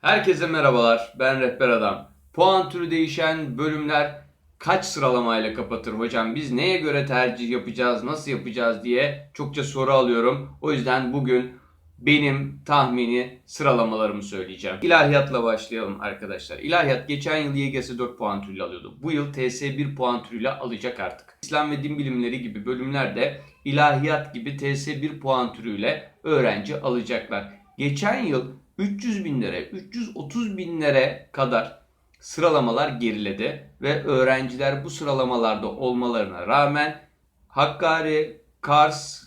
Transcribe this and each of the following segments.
Herkese merhabalar. Ben Rehber Adam. Puan türü değişen bölümler kaç sıralamayla kapatır hocam? Biz neye göre tercih yapacağız, nasıl yapacağız diye çokça soru alıyorum. O yüzden bugün benim tahmini sıralamalarımı söyleyeceğim. İlahiyatla başlayalım arkadaşlar. İlahiyat geçen yıl YGS 4 puan türüyle alıyordu. Bu yıl TS 1 puan türüyle alacak artık. İslam ve din bilimleri gibi bölümlerde ilahiyat gibi TS 1 puan türüyle öğrenci alacaklar. Geçen yıl 300 binlere, 330 binlere kadar sıralamalar geriledi ve öğrenciler bu sıralamalarda olmalarına rağmen Hakkari, Kars,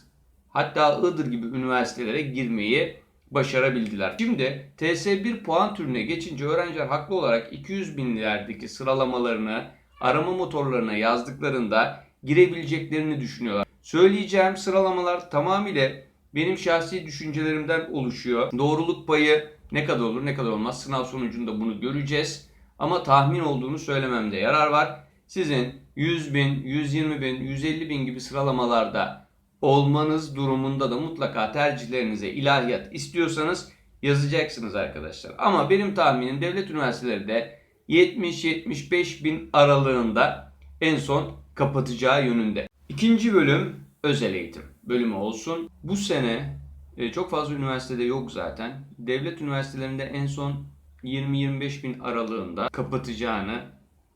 hatta Iğdır gibi üniversitelere girmeyi başarabildiler. Şimdi TS1 puan türüne geçince öğrenciler haklı olarak 200 binlerdeki sıralamalarını arama motorlarına yazdıklarında girebileceklerini düşünüyorlar. Söyleyeceğim sıralamalar tamamıyla benim şahsi düşüncelerimden oluşuyor. Doğruluk payı ne kadar olur ne kadar olmaz sınav sonucunda bunu göreceğiz. Ama tahmin olduğunu söylememde yarar var. Sizin 100 bin, 120 bin, 150 bin gibi sıralamalarda olmanız durumunda da mutlaka tercihlerinize ilahiyat istiyorsanız yazacaksınız arkadaşlar. Ama benim tahminim devlet üniversiteleri de 70-75 bin aralığında en son kapatacağı yönünde. İkinci bölüm özel eğitim bölümü olsun. Bu sene e, çok fazla üniversitede yok zaten. Devlet üniversitelerinde en son 20-25 bin aralığında kapatacağını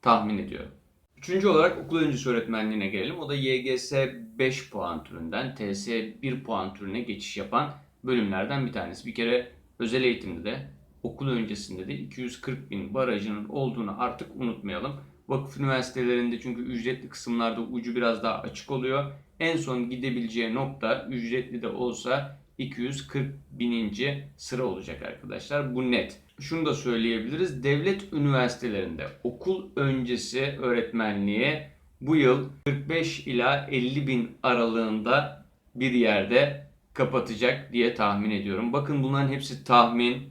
tahmin ediyorum. Üçüncü olarak okul öncesi öğretmenliğine gelelim. O da YGS 5 puan türünden TS 1 puan türüne geçiş yapan bölümlerden bir tanesi. Bir kere özel eğitimde de okul öncesinde de 240 bin barajının olduğunu artık unutmayalım. Vakıf üniversitelerinde çünkü ücretli kısımlarda ucu biraz daha açık oluyor. En son gidebileceği nokta ücretli de olsa 240 bininci sıra olacak arkadaşlar. Bu net. Şunu da söyleyebiliriz. Devlet üniversitelerinde okul öncesi öğretmenliğe bu yıl 45 ila 50 bin aralığında bir yerde kapatacak diye tahmin ediyorum. Bakın bunların hepsi tahmin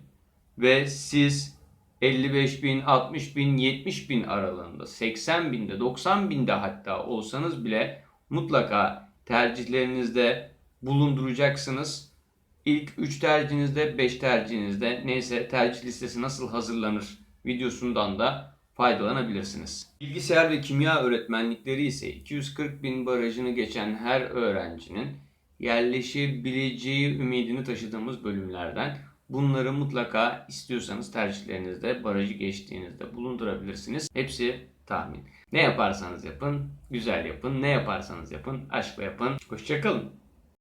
ve siz 55 bin, 60 bin, 70 bin aralığında, 80 binde, 90 binde hatta olsanız bile mutlaka tercihlerinizde bulunduracaksınız. İlk 3 tercihinizde, 5 tercihinizde neyse tercih listesi nasıl hazırlanır videosundan da faydalanabilirsiniz. Bilgisayar ve kimya öğretmenlikleri ise 240 bin barajını geçen her öğrencinin yerleşebileceği ümidini taşıdığımız bölümlerden bunları mutlaka istiyorsanız tercihlerinizde barajı geçtiğinizde bulundurabilirsiniz. Hepsi tahmin. Ne yaparsanız yapın, güzel yapın. Ne yaparsanız yapın, aşkla yapın. Hoşçakalın.